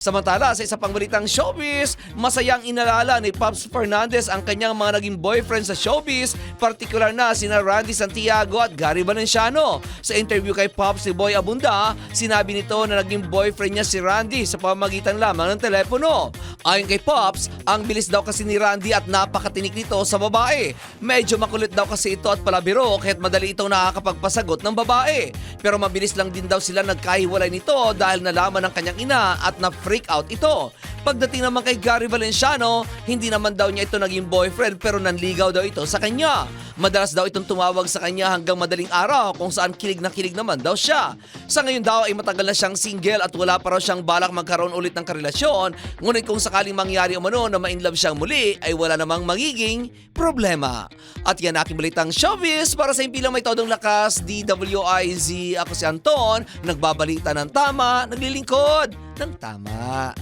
Samantala, sa isa pang balitang showbiz, masayang inalala ni Pops Fernandez ang kanyang mga naging boyfriend sa showbiz, partikular na sina Randy Santiago at Gary Valenciano. Sa interview kay Pops si Boy Abunda, sinabi nito na naging boyfriend niya si Randy sa pamagitan lamang ng telepono. Ayon kay Pops, ang bilis daw kasi ni Randy at napakatinik nito sa babae. Medyo makulit daw kasi ito at palabiro kahit madali itong nakakapagpasagot ng babae. Pero mabilis lang din daw sila nagkahiwalay nito dahil nalaman ng kanyang ina at na-freak out ito. Pagdating naman kay Gary Valenciano, hindi naman daw niya ito naging boyfriend pero nanligaw daw ito sa kanya. Madalas daw itong tumawag sa kanya hanggang madaling araw kung saan kilig na kilig naman daw siya. Sa ngayon daw ay matagal na siyang single at wala pa raw siyang balak magkaroon ulit ng karelasyon. Ngunit kung sakaling mangyari umano na ma-inlove siyang muli ay wala namang magiging problema. At yan aking balitang showbiz para sa impilang may todong lakas, DWIZ. Ako si Anton, nagbabalita ng tama, naglilingkod ng tama.